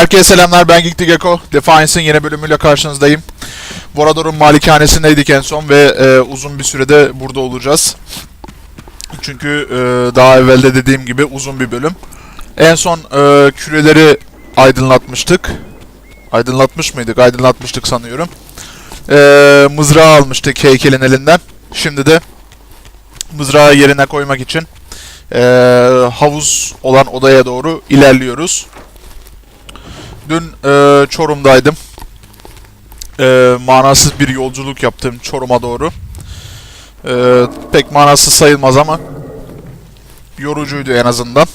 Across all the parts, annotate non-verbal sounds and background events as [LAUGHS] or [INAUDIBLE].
Herkese selamlar ben Geekli Gecko. Defiance'ın yeni bölümüyle karşınızdayım. Vorador'un malikanesindeydik en son ve e, uzun bir sürede burada olacağız. Çünkü e, daha evvelde dediğim gibi uzun bir bölüm. En son e, küreleri aydınlatmıştık. Aydınlatmış mıydık? Aydınlatmıştık sanıyorum. E, mızrağı almıştık heykelin elinden. Şimdi de mızrağı yerine koymak için e, havuz olan odaya doğru ilerliyoruz. Dün e, Çorum'daydım. E, manasız bir yolculuk yaptım Çorum'a doğru. E, pek manasız sayılmaz ama yorucuydu en azından.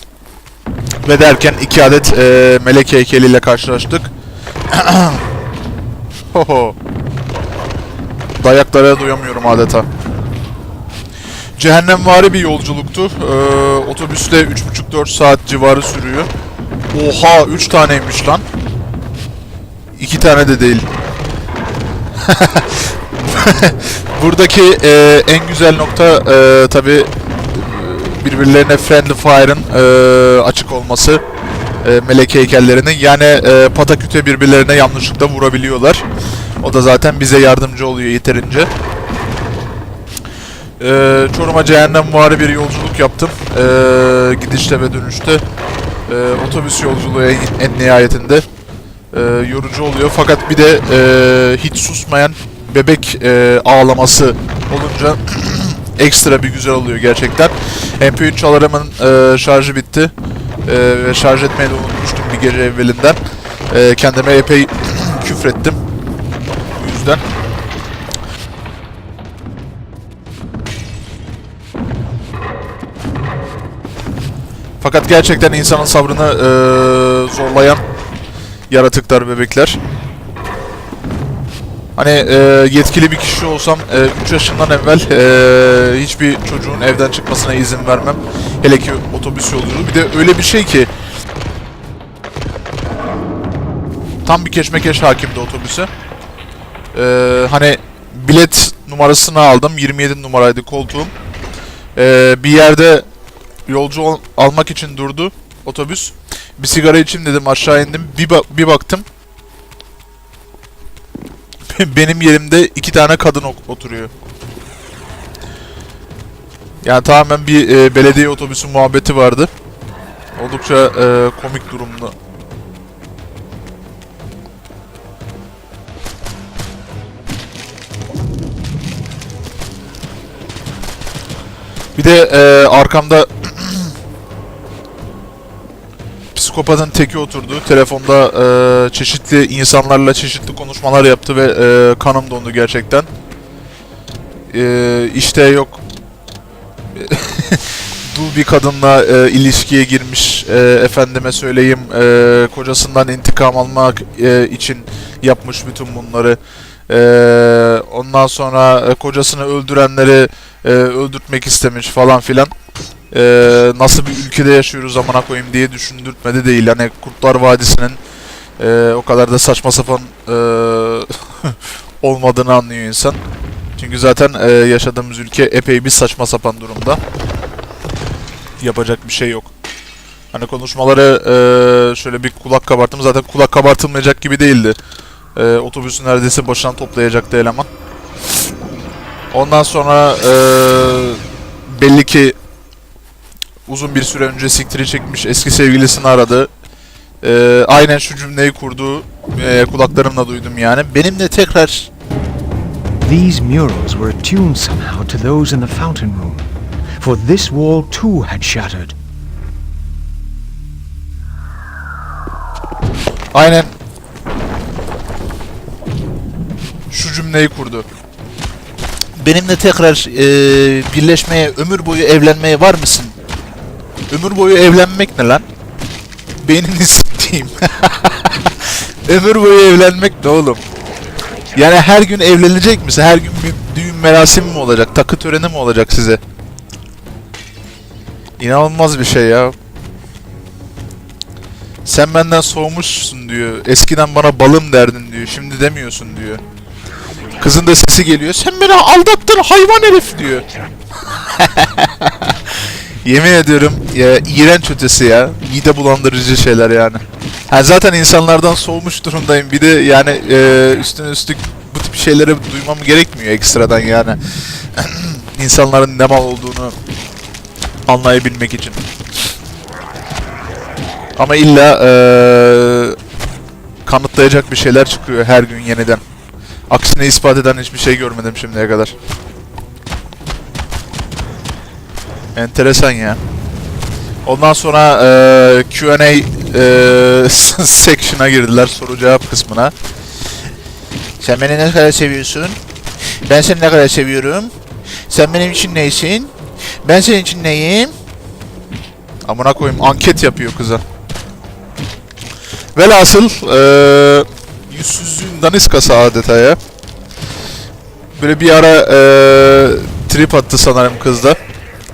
Ve derken iki adet e, melek heykeliyle karşılaştık. [COUGHS] Hoho. Dayaklara duyamıyorum adeta. Cehennemvari bir yolculuktu. Ee, otobüste 3,5-4 saat civarı sürüyor. Oha 3 taneymiş lan. 2 tane de değil. [LAUGHS] Buradaki e, en güzel nokta e, tabi birbirlerine friendly fire'ın e, açık olması e, melek heykellerinin. Yani e, pataküte birbirlerine yanlışlıkla vurabiliyorlar. O da zaten bize yardımcı oluyor yeterince. Ee, Çorum'a cehennemvari bir yolculuk yaptım. Ee, gidişte ve dönüşte. Ee, otobüs yolculuğu en, en nihayetinde. Ee, yorucu oluyor. Fakat bir de e, hiç susmayan bebek e, ağlaması olunca [CLEARS THROAT] ekstra bir güzel oluyor gerçekten. MP3 çalarımın e, şarjı bitti. E, ve şarj etmeyi de unutmuştum bir gece evvelinden. E, kendime epey [CLEARS THROAT] küfrettim. Bu yüzden. Fakat gerçekten insanın sabrını eee, zorlayan yaratıklar, bebekler. Hani eee, yetkili bir kişi olsam 3 yaşından evvel eee, hiçbir çocuğun evden çıkmasına izin vermem. Hele ki otobüs yolculuğu. Bir de öyle bir şey ki tam bir keşmekeş hakimdi otobüse. Eee, hani bilet numarasını aldım. 27 numaraydı koltuğum. Eee, bir yerde yolcu ol- almak için durdu otobüs. Bir sigara içeyim dedim aşağı indim. Bir, ba- bir baktım. [LAUGHS] Benim yerimde iki tane kadın oturuyor. Yani tamamen bir e, belediye otobüsü muhabbeti vardı. Oldukça e, komik durumda. Bir de e, arkamda psikopatın teki oturdu. Telefonda e, çeşitli insanlarla çeşitli konuşmalar yaptı ve e, kanım dondu gerçekten. E, işte yok [LAUGHS] dul bir kadınla e, ilişkiye girmiş e, efendime söyleyeyim e, kocasından intikam almak e, için yapmış bütün bunları. E, ondan sonra e, kocasını öldürenleri e, öldürtmek istemiş falan filan. E, nasıl bir ülkede yaşıyoruz amına koyayım diye düşündürtmedi değil. Hani Kurtlar Vadisi'nin e, o kadar da saçma sapan e, [LAUGHS] olmadığını anlıyor insan. Çünkü zaten e, yaşadığımız ülke epey bir saçma sapan durumda. Yapacak bir şey yok. Hani konuşmaları e, şöyle bir kulak kabarttım. Zaten kulak kabartılmayacak gibi değildi. E, otobüsün neredeyse başından toplayacaktı eleman. Ondan sonra e, belli ki uzun bir süre önce siktiri çekmiş eski sevgilisini aradı. E, aynen şu cümleyi kurdu. E, kulaklarımla duydum yani. Benimle tekrar These murals were attuned somehow to those in the fountain room, for this wall too had shattered. aynen şu cümleyi kurdu. Benimle tekrar e, birleşmeye, ömür boyu evlenmeye var mısın? Ömür boyu evlenmek ne lan? Beynini siktiğim. [LAUGHS] ömür boyu evlenmek ne oğlum? Yani her gün evlenecek misin? Her gün bir düğün merasimi mi olacak? Takı töreni mi olacak size? İnanılmaz bir şey ya. Sen benden soğumuşsun diyor. Eskiden bana balım derdin diyor. Şimdi demiyorsun diyor. Kızın da sesi geliyor. Sen beni aldattın hayvan herif diyor. [LAUGHS] Yemin ediyorum ya iğrenç ötesi ya. Mide bulandırıcı şeyler yani. Ha, zaten insanlardan soğumuş durumdayım. Bir de yani e, üstüne üstlük bu tip şeyleri duymam gerekmiyor ekstradan yani. [CLEARS THROAT] İnsanların ne mal olduğunu anlayabilmek için. Ama illa e, kanıtlayacak bir şeyler çıkıyor her gün yeniden. Aksine ispat eden hiçbir şey görmedim şimdiye kadar. Enteresan ya. Ondan sonra e, Q&A e, [LAUGHS] section'a girdiler soru cevap kısmına. Sen beni ne kadar seviyorsun? Ben seni ne kadar seviyorum? Sen benim için neysin? Ben senin için neyim? Amına koyayım anket yapıyor kıza. Velhasıl e, yüzsüzlüğün daniskası adeta ya. Böyle bir ara e, trip attı sanırım kızda.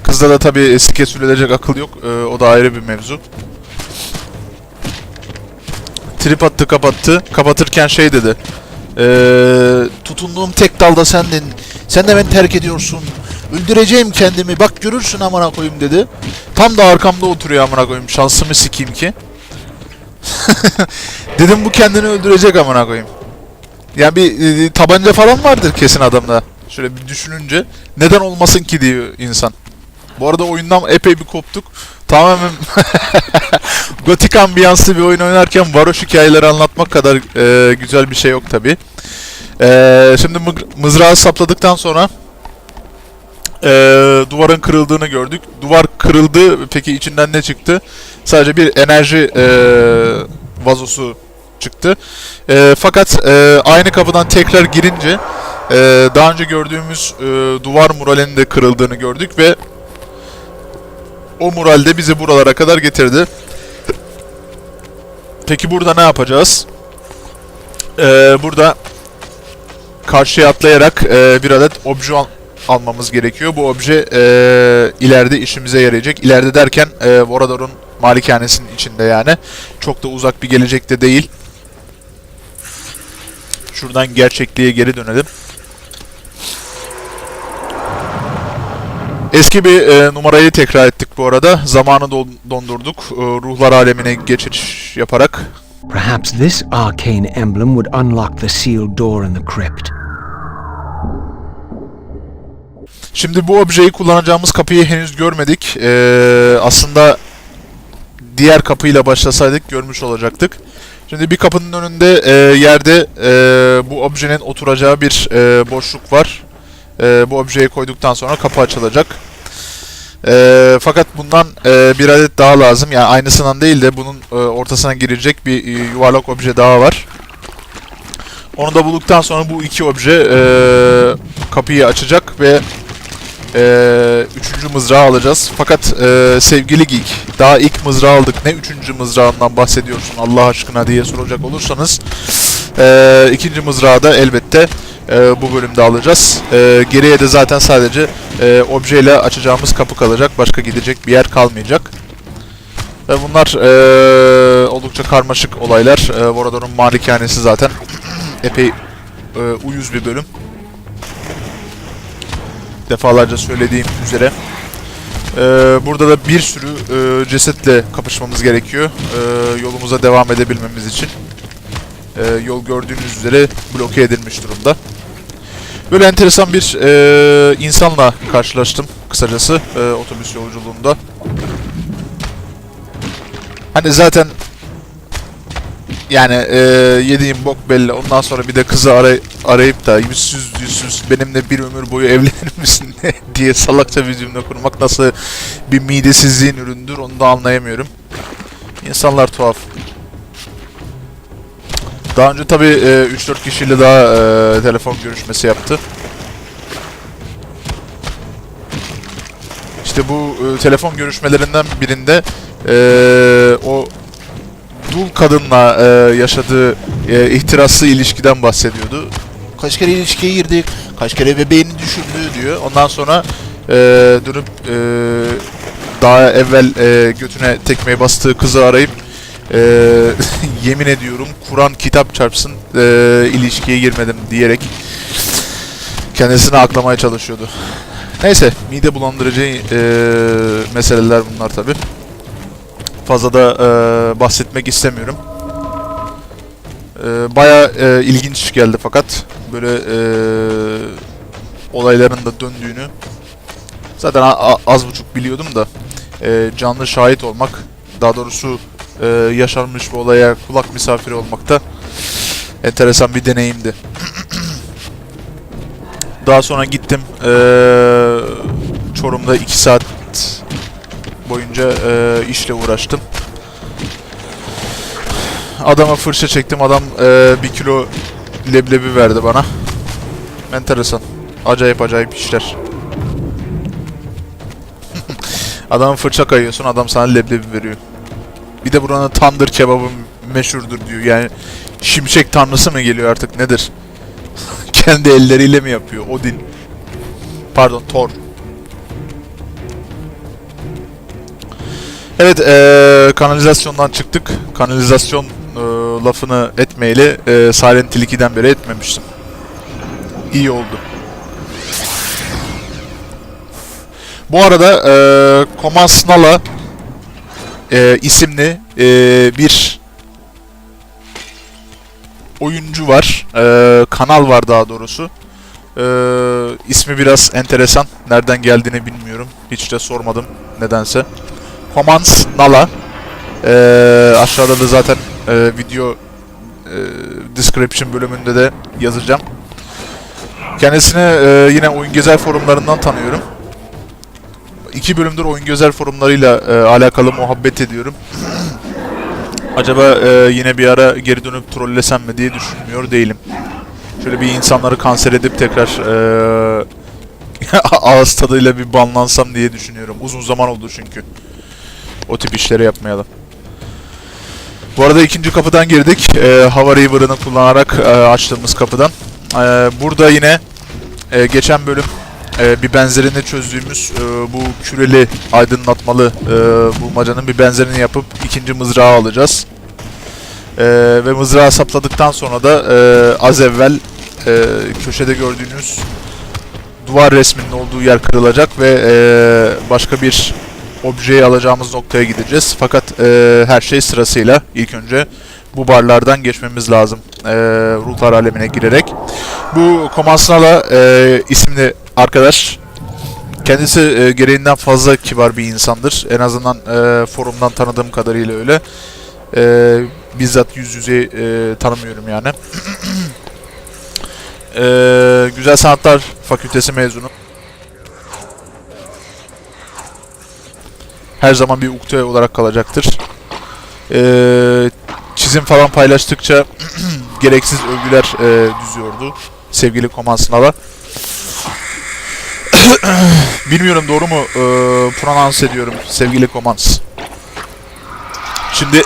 Kızda da tabii sike sürülecek akıl yok. E, o da ayrı bir mevzu. Trip attı kapattı. Kapatırken şey dedi. E, tutunduğum tek dalda sendin. Sen de beni terk ediyorsun. Öldüreceğim kendimi. Bak görürsün amına koyayım dedi. Tam da arkamda oturuyor amına koyayım. Şansımı sikeyim ki. [LAUGHS] Dedim bu kendini öldürecek amına koyayım. Yani bir e, tabanca falan vardır kesin adamda. Şöyle bir düşününce neden olmasın ki diyor insan. Bu arada oyundan epey bir koptuk. Tamamen [LAUGHS] gotik ambiyanslı bir oyun oynarken varoş hikayeleri anlatmak kadar e, güzel bir şey yok tabi. şimdi mı- mızrağı sapladıktan sonra e, duvarın kırıldığını gördük. Duvar kırıldı. Peki içinden ne çıktı? Sadece bir enerji e, vazosu çıktı. E, fakat e, aynı kapıdan tekrar girince e, daha önce gördüğümüz e, duvar muralinin de kırıldığını gördük ve o mural de bizi buralara kadar getirdi. Peki burada ne yapacağız? E, burada karşıya atlayarak e, bir adet obje al- almamız gerekiyor. Bu obje e, ileride işimize yarayacak. İleride derken e, Vorador'un malikanesinin içinde yani. Çok da uzak bir gelecekte değil. Şuradan gerçekliğe geri dönelim. Eski bir e, numarayı tekrar ettik bu arada. Zamanı don- dondurduk. E, ruhlar alemine geçiş yaparak. Perhaps this arcane emblem would unlock the sealed door in the crypt. Şimdi bu objeyi kullanacağımız kapıyı henüz görmedik. Ee, aslında diğer kapıyla başlasaydık görmüş olacaktık. Şimdi bir kapının önünde e, yerde e, bu objenin oturacağı bir e, boşluk var. E, bu objeyi koyduktan sonra kapı açılacak. E, fakat bundan e, bir adet daha lazım. Yani aynısından değil de bunun e, ortasına girecek bir e, yuvarlak obje daha var. Onu da bulduktan sonra bu iki obje e, kapıyı açacak ve ee, üçüncü mızrağı alacağız. Fakat e, sevgili Geek, daha ilk mızrağı aldık. Ne üçüncü mızrağından bahsediyorsun Allah aşkına diye soracak olursanız. E, ikinci mızrağı da elbette e, bu bölümde alacağız. E, geriye de zaten sadece e, objeyle açacağımız kapı kalacak. Başka gidecek bir yer kalmayacak. Ve bunlar e, oldukça karmaşık olaylar. E, Vorador'un malikanesi zaten epey e, uyuz bir bölüm defalarca söylediğim üzere. Ee, burada da bir sürü e, cesetle kapışmamız gerekiyor. Ee, yolumuza devam edebilmemiz için. Ee, yol gördüğünüz üzere bloke edilmiş durumda. Böyle enteresan bir e, insanla karşılaştım kısacası e, otobüs yolculuğunda. Hani zaten yani e, yediğim bok belli. Ondan sonra bir de kızı aray arayıp da yüzsüz yüzsüz benimle bir ömür boyu [LAUGHS] evlenir misin [LAUGHS] diye salakça bir cümle kurmak nasıl bir midesizliğin üründür onu da anlayamıyorum. İnsanlar tuhaf. Daha önce tabi 3-4 kişiyle daha e, telefon görüşmesi yaptı. İşte bu e, telefon görüşmelerinden birinde e, o dul kadınla e, yaşadığı e, ihtiraslı ilişkiden bahsediyordu. Kaç kere ilişkiye girdik, kaç kere bebeğini düşürdü diyor. Ondan sonra e, dönüp e, daha evvel e, götüne tekmeyi bastığı kızı arayıp e, [LAUGHS] yemin ediyorum Kur'an kitap çarpsın e, ilişkiye girmedim diyerek kendisini aklamaya çalışıyordu. Neyse mide bulandırıcı e, meseleler bunlar tabi. Fazla da e, bahsetmek istemiyorum. Ee, Baya e, ilginç geldi fakat böyle e, olayların da döndüğünü zaten az buçuk biliyordum da e, canlı şahit olmak daha doğrusu e, yaşanmış bir olaya kulak misafiri olmak da enteresan bir deneyimdi. [CLEARS THROAT] Daha sonra gittim e, Çorum'da 2 saat boyunca e, işle uğraştım. Adama fırça çektim. Adam e, bir kilo leblebi verdi bana. Enteresan. Acayip acayip işler. [LAUGHS] Adamın fırça kayıyorsun. Adam sana leblebi veriyor. Bir de buranın tandır kebabı meşhurdur diyor. Yani şimşek tanrısı mı geliyor artık nedir? [LAUGHS] Kendi elleriyle mi yapıyor? Odin. Pardon Thor. Evet eee, kanalizasyondan çıktık. Kanalizasyon eee, lafını etmeyeli eee Silent Hill 2'den beri etmemiştim. İyi oldu. Bu arada eee Komas Nala eee, isimli eee, bir oyuncu var. Eee, kanal var daha doğrusu. Eee ismi biraz enteresan. Nereden geldiğini bilmiyorum. Hiç de sormadım nedense. Commands Nala. Eee, aşağıda da zaten eee, video eee, description bölümünde de yazacağım. Kendisini eee, yine Oyun Gezer forumlarından tanıyorum. İki bölümdür Oyun Gezer forumlarıyla eee, alakalı muhabbet ediyorum. Acaba eee, yine bir ara geri dönüp trollesem mi diye düşünmüyor değilim. Şöyle bir insanları kanser edip tekrar eee [LAUGHS] ağız tadıyla bir banlansam diye düşünüyorum. Uzun zaman oldu çünkü. O tip işleri yapmayalım. Bu arada ikinci kapıdan girdik. Ee, hava River'ını kullanarak e, açtığımız kapıdan. Ee, burada yine e, geçen bölüm e, bir benzerini çözdüğümüz e, bu küreli aydınlatmalı e, bulmacanın bir benzerini yapıp ikinci mızrağı alacağız. E, ve mızrağı sapladıktan sonra da e, az evvel e, köşede gördüğünüz duvar resminin olduğu yer kırılacak ve e, başka bir objeyi alacağımız noktaya gideceğiz. Fakat e, her şey sırasıyla ilk önce bu barlardan geçmemiz lazım e, ruhlar alemine girerek. Bu Komansnala e, isimli arkadaş kendisi e, gereğinden fazla kibar bir insandır. En azından e, forumdan tanıdığım kadarıyla öyle. E, bizzat yüz yüze e, tanımıyorum yani. [CLEARS THROAT] e, Güzel Sanatlar Fakültesi mezunu. Her zaman bir ukde olarak kalacaktır. Ee, çizim falan paylaştıkça [CLEARS THROAT] gereksiz övgüler e, düzüyordu sevgili Koman Sınav'a. [CLEARS THROAT] Bilmiyorum doğru mu e, pronounce ediyorum sevgili Komans. Şimdi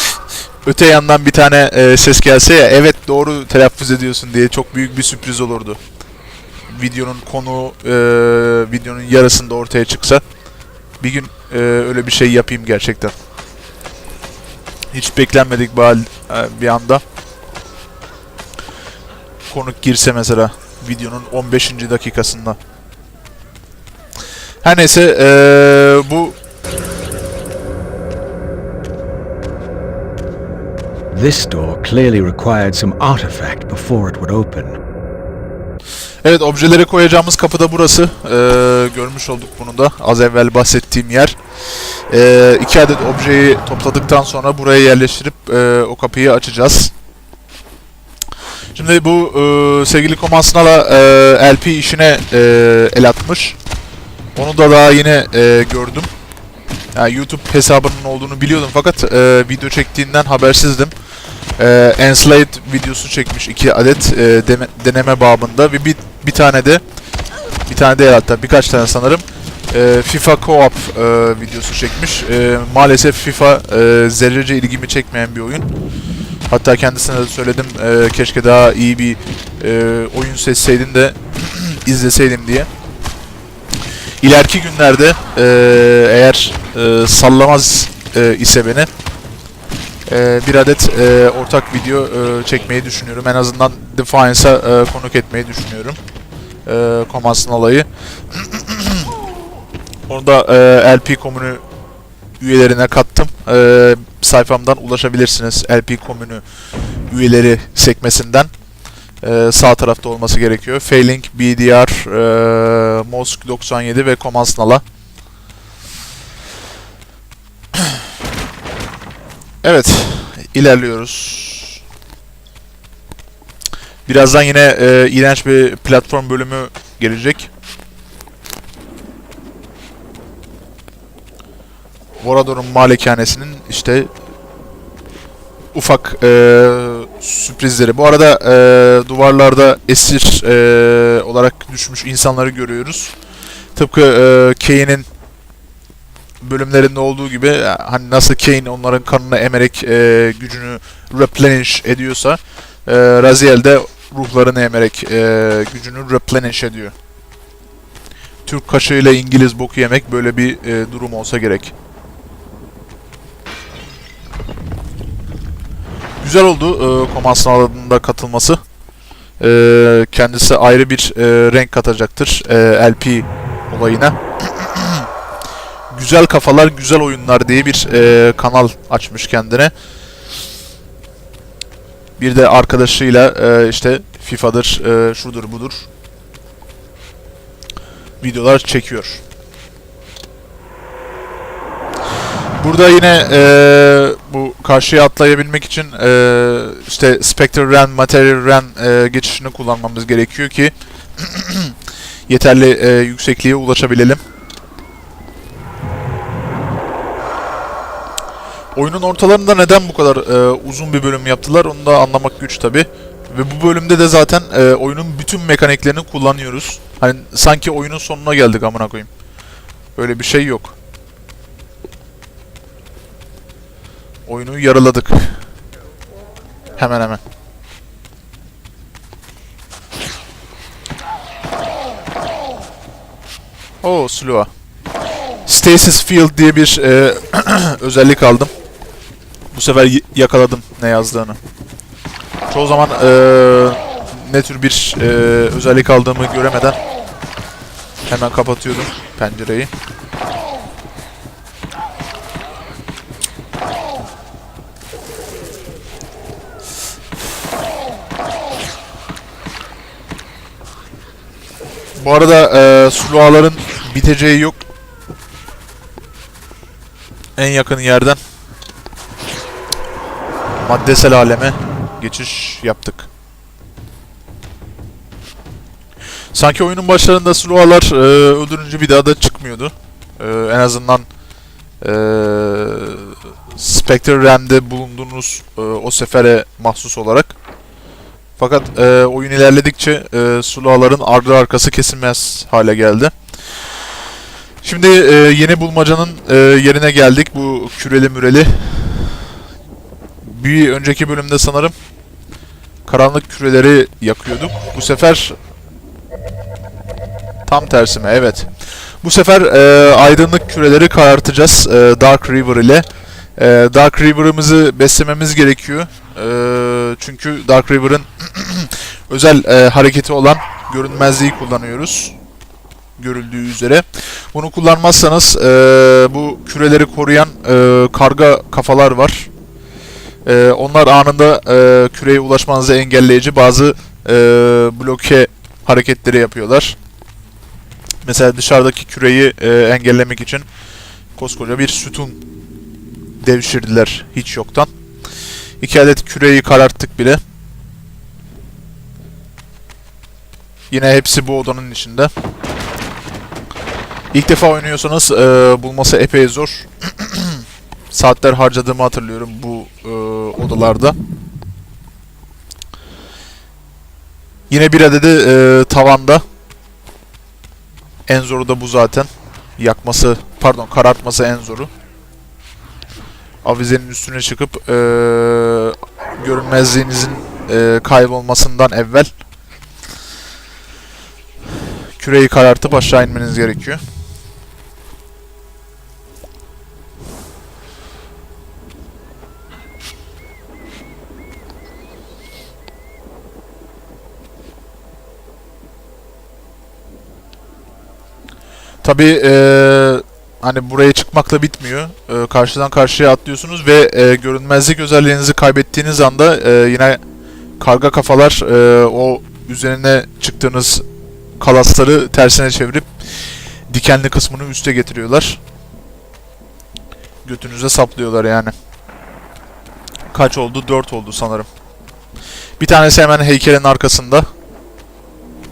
[LAUGHS] öte yandan bir tane e, ses gelse ya evet doğru telaffuz ediyorsun diye çok büyük bir sürpriz olurdu. Videonun konu e, videonun yarısında ortaya çıksa bir gün e, öyle bir şey yapayım gerçekten. Hiç beklenmedik bir, e, anda. Konuk girse mesela videonun 15. dakikasında. Her neyse e, bu This door clearly required some artifact before it would open. Evet objeleri koyacağımız kapı da burası. Ee, görmüş olduk bunu da. Az evvel bahsettiğim yer. Ee, iki adet objeyi topladıktan sonra buraya yerleştirip e, o kapıyı açacağız. Şimdi bu e, sevgili Koman Sınal'a e, LP işine e, el atmış. Onu da daha yine e, gördüm. Yani YouTube hesabının olduğunu biliyordum fakat e, video çektiğinden habersizdim. E, Enslaved videosu çekmiş iki adet e, deneme babında ve bir, bir tane de bir tane değil hatta birkaç tane sanırım e, FIFA Co-op e, videosu çekmiş. E, maalesef FIFA e, zerrece ilgimi çekmeyen bir oyun. Hatta kendisine de söyledim e, keşke daha iyi bir e, oyun seçseydin de [CLEARS THROAT] izleseydim diye. İleriki günlerde e, eğer e, sallamaz e, ise beni e, bir adet e, ortak video e, çekmeyi düşünüyorum. En azından Defiance'a e, konuk etmeyi düşünüyorum. E, Komans'ın olayı. [CLEARS THROAT] Onu da e, LP komünü üyelerine kattım. E, sayfamdan ulaşabilirsiniz. LP Komünü üyeleri sekmesinden. Ee, sağ tarafta olması gerekiyor. Failing, BDR, e, Mosk 97 ve Komansnala. [CLEARS THROAT] Evet, ilerliyoruz. Birazdan yine e, iğrenç bir platform bölümü gelecek. Vorador'un malikanesinin işte ufak e, sürprizleri. Bu arada e, duvarlarda esir e, olarak düşmüş insanları görüyoruz. Tıpkı e, Kane'in bölümlerinde olduğu gibi e, hani nasıl Kane onların kanını emerek e, gücünü replenish ediyorsa e, Raziel de ruhlarını emerek e, gücünü replenish ediyor. Türk kaşığıyla İngiliz boku yemek böyle bir e, durum olsa gerek. Güzel oldu e, Komansın alanında katılması. E, kendisi ayrı bir e, renk katacaktır e, LP olayına. güzel kafalar, güzel oyunlar diye bir e, kanal açmış kendine. Bir de arkadaşıyla e, işte FIFA'dır, e, şudur budur videolar çekiyor. Burada yine e, bu karşıya atlayabilmek için e, işte Spectre Ren, Material Ren e, geçişini kullanmamız gerekiyor ki [CLEARS THROAT] yeterli e, yüksekliğe ulaşabilelim. Oyunun ortalarında neden bu kadar e, uzun bir bölüm yaptılar onu da anlamak güç tabi. Ve bu bölümde de zaten e, oyunun bütün mekaniklerini kullanıyoruz. Hani sanki oyunun sonuna geldik amına koyayım. Böyle bir şey yok. Oyunu yarıladık. Hemen hemen. Oo Slua. Stasis Field diye bir e, [CLEARS THROAT] özellik aldım. Bu sefer yakaladım ne yazdığını. Çoğu zaman e, ne tür bir e, özellik aldığımı göremeden hemen kapatıyordum pencereyi. Bu arada e, suluaların biteceği yok. En yakın yerden maddesel aleme geçiş yaptık. Sanki oyunun başlarında sulualar e, öldürünce bir daha da çıkmıyordu. E, en azından e, Spectre Ram'de bulunduğunuz e, o sefere mahsus olarak. Fakat e, oyun ilerledikçe e, suluaların ardı arkası kesilmez hale geldi. Şimdi e, yeni bulmacanın e, yerine geldik. Bu küreli müreli. Bir önceki bölümde sanırım karanlık küreleri yakıyorduk. Bu sefer tam tersi mi? Evet. Bu sefer e, aydınlık küreleri karartacağız e, Dark River ile. E, Dark River'ımızı beslememiz gerekiyor. E, çünkü Dark River'ın [CLEARS THROAT] özel e, hareketi olan görünmezliği kullanıyoruz. Görüldüğü üzere. Bunu kullanmazsanız e, bu küreleri koruyan e, karga kafalar var. E, onlar anında e, küreye ulaşmanızı engelleyici bazı e, bloke hareketleri yapıyorlar. Mesela dışarıdaki küreyi e, engellemek için koskoca bir sütun devşirdiler hiç yoktan. İki adet küreyi kararttık bile. Yine hepsi bu odanın içinde. İlk defa oynuyorsanız e, bulması epey zor. [CLEARS THROAT] Saatler harcadığımı hatırlıyorum bu e, odalarda. Yine bir adedi e, tavanda. En zoru da bu zaten. Yakması, pardon karartması en zoru. Avizenin üstüne çıkıp e, görünmezliğinizin e, kaybolmasından evvel küreyi karartıp aşağı inmeniz gerekiyor. Tabii eee hani buraya çık çıkmakla bitmiyor. E, karşıdan karşıya atlıyorsunuz ve e, görünmezlik özelliğinizi kaybettiğiniz anda e, yine karga kafalar e, o üzerine çıktığınız kalasları tersine çevirip dikenli kısmını üste getiriyorlar. Götünüze saplıyorlar yani. Kaç oldu? 4 oldu sanırım. Bir tanesi hemen heykelin arkasında.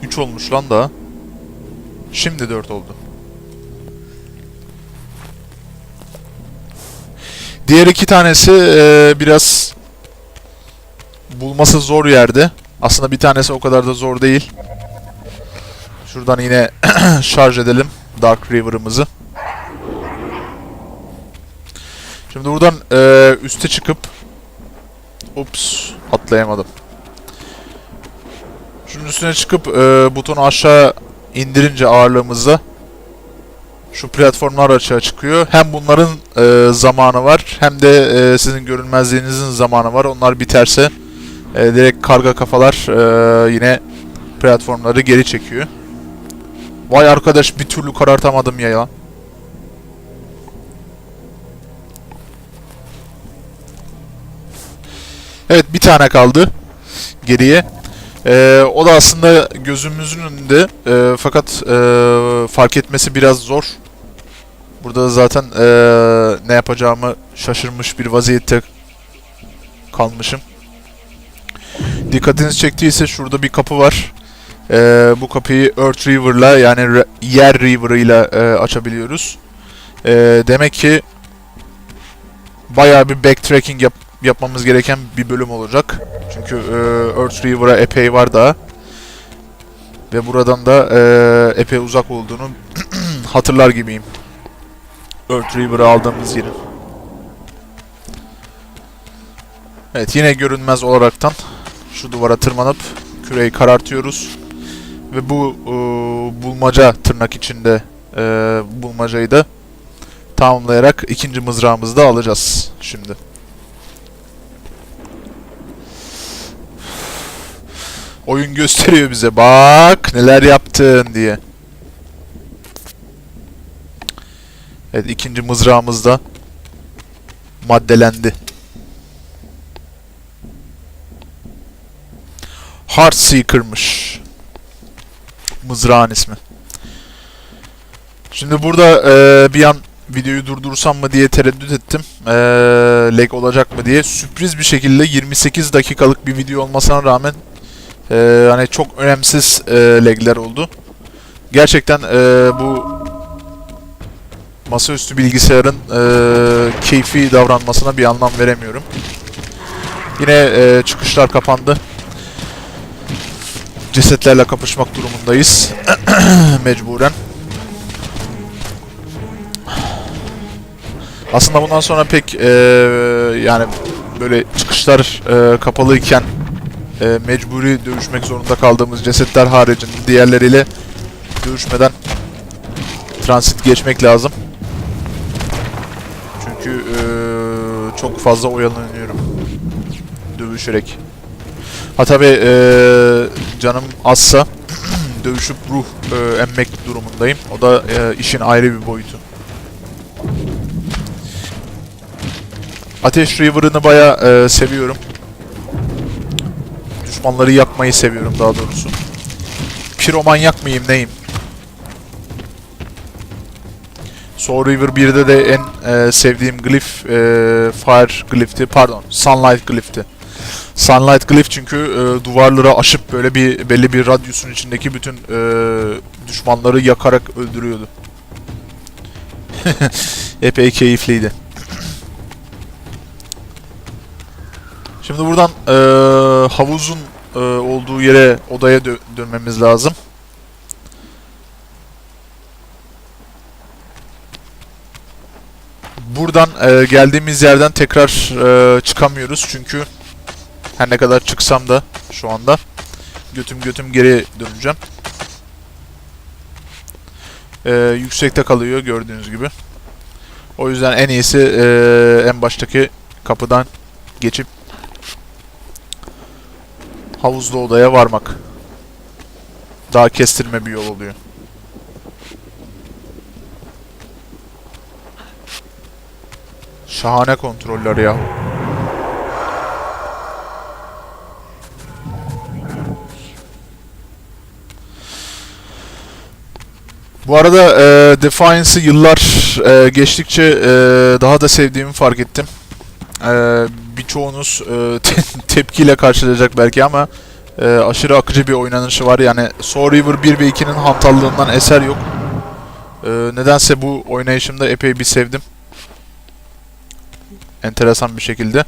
3 olmuş lan daha. Şimdi 4 oldu. Diğer iki tanesi e, biraz bulması zor yerde. Aslında bir tanesi o kadar da zor değil. Şuradan yine [CLEARS THROAT] şarj edelim Dark River'ımızı. Şimdi buradan e, üste çıkıp Ups atlayamadım. Şunun üstüne çıkıp e, butonu aşağı indirince ağırlığımızda şu platformlar açığa çıkıyor. Hem bunların e, zamanı var hem de e, sizin görünmezliğinizin zamanı var. Onlar biterse e, direkt karga kafalar e, yine platformları geri çekiyor. Vay arkadaş bir türlü karartamadım ya ya. Evet bir tane kaldı geriye. Ee, o da aslında gözümüzün önünde Ee, fakat ee, fark etmesi biraz zor. Burada da zaten ee, ne yapacağımı şaşırmış bir vaziyette kalmışım. Dikkatiniz çektiyse şurada bir kapı var. Ee, bu kapıyı Earth River'la yani re- yer River'ıyla ee, açabiliyoruz. Ee, demek ki bayağı bir backtracking yap yapmamız gereken bir bölüm olacak. Çünkü e, Earth River'a epey var daha. Ve buradan da e, epey uzak olduğunu [CLEARS THROAT] hatırlar gibiyim. Earth River'ı aldığımız yerin. Evet yine görünmez olaraktan şu duvara tırmanıp küreyi karartıyoruz. Ve bu e, bulmaca tırnak içinde e, bulmacayı da tamamlayarak ikinci mızrağımızı da alacağız şimdi. Oyun gösteriyor bize. Bak neler yaptın diye. Evet ikinci mızrağımız da maddelendi. Heartseeker'mış. Mızrağın ismi. Şimdi burada eee, bir an videoyu durdursam mı diye tereddüt ettim. Eee lag olacak mı diye. Sürpriz bir şekilde 28 dakikalık bir video olmasına rağmen ee, hani çok önemsiz e, lagler oldu. Gerçekten e, bu masaüstü bilgisayarın e, keyfi davranmasına bir anlam veremiyorum. Yine e, çıkışlar kapandı. Cesetlerle kapışmak durumundayız. [CLEARS THROAT] Mecburen. Aslında bundan sonra pek e, yani böyle çıkışlar e, kapalıyken e, mecburi dövüşmek zorunda kaldığımız cesetler haricinde diğerleriyle dövüşmeden transit geçmek lazım. Çünkü e, çok fazla oyalanıyorum dövüşerek. Ha tabi e, canım azsa [CLEARS THROAT] dövüşüp ruh e, emmek durumundayım. O da e, işin ayrı bir boyutu. Ateş River'ını bayağı seviyorum düşmanları yakmayı seviyorum daha doğrusu. Piromanyak mıyım neyim? Soul River 1'de de en e, sevdiğim glif e, Fire glifti. Pardon, Sunlight glifti. Sunlight glif çünkü e, duvarları aşıp böyle bir belli bir radyusun içindeki bütün e, düşmanları yakarak öldürüyordu. [LAUGHS] Epey keyifliydi. Şimdi buradan e, havuzun e, olduğu yere odaya dö dönmemiz lazım. Buradan e, geldiğimiz yerden tekrar e, çıkamıyoruz çünkü her ne kadar çıksam da şu anda götüm götüm geri döneceğim. E, yüksekte kalıyor gördüğünüz gibi. O yüzden en iyisi e, en baştaki kapıdan geçip havuzlu odaya varmak. Daha kestirme bir yol oluyor. Şahane kontroller ya. Bu arada e, Defiance'ı yıllar e, geçtikçe e, daha da sevdiğimi fark ettim. E, birçoğunuz e, [LAUGHS] te- tepkiyle karşılayacak belki ama e, aşırı akıcı bir oynanışı var. Yani Soul River 1 ve 2'nin hantallığından eser yok. E, nedense bu oynayışımda epey bir sevdim. Enteresan bir şekilde.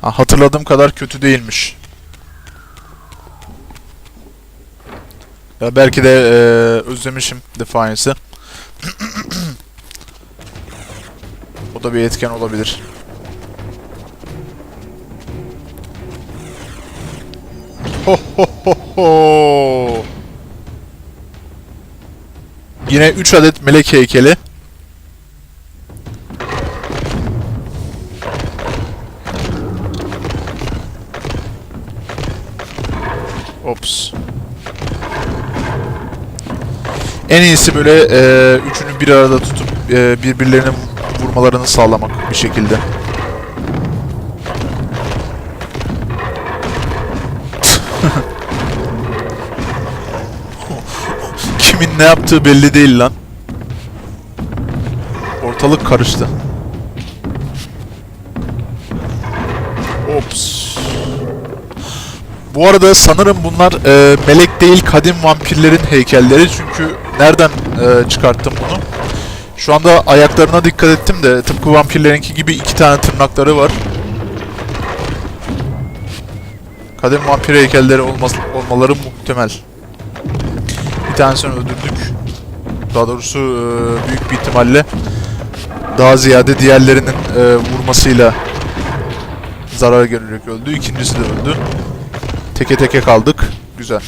Ha, hatırladığım kadar kötü değilmiş. Ya belki de e, özlemişim Defiance'ı. [COUGHS] o da bir etken olabilir. Yine 3 adet melek heykeli. Ops. En iyisi böyle e, üçünü bir arada tutup e, birbirlerine vurmalarını sağlamak bir şekilde. Kimin ne yaptığı belli değil lan. Ortalık karıştı. Ops. Bu arada sanırım bunlar e, melek değil kadim vampirlerin heykelleri çünkü nereden e, çıkarttım bunu? Şu anda ayaklarına dikkat ettim de tıpkı vampirlerinki gibi iki tane tırnakları var. Kadim vampir heykelleri olması, olmaları muhtemel. Tanesini öldürdük. Daha doğrusu e, büyük bir ihtimalle daha ziyade diğerlerinin e, vurmasıyla zarar görerek öldü. İkincisi de öldü. Teke teke kaldık. Güzel.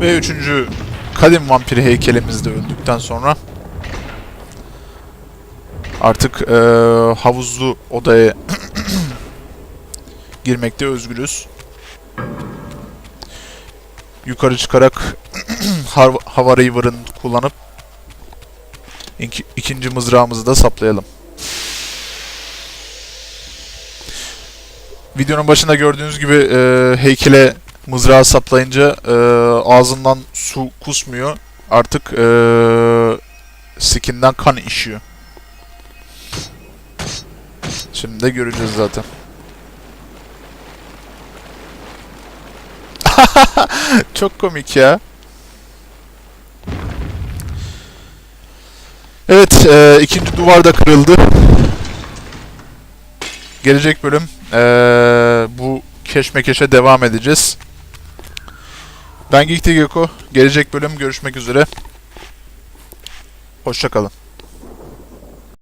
Ve üçüncü kadim vampir heykelimiz de öldükten sonra artık eee, havuzlu odaya girmekte özgürüz. Yukarı çıkarak [CLEARS THROAT] Hava River'ın kullanıp İki, ikinci mızrağımızı da saplayalım. Videonun başında gördüğünüz gibi e, heykele mızrağı saplayınca e, ağzından su kusmuyor. Artık e, skinden kan işiyor. Şimdi de göreceğiz zaten. [LAUGHS] Çok komik ya. Evet, e, ikinci duvar da kırıldı. Gelecek bölüm e, bu keşmekeşe devam edeceğiz. Ben Geekti Geko. Gelecek bölüm görüşmek üzere. Hoşçakalın.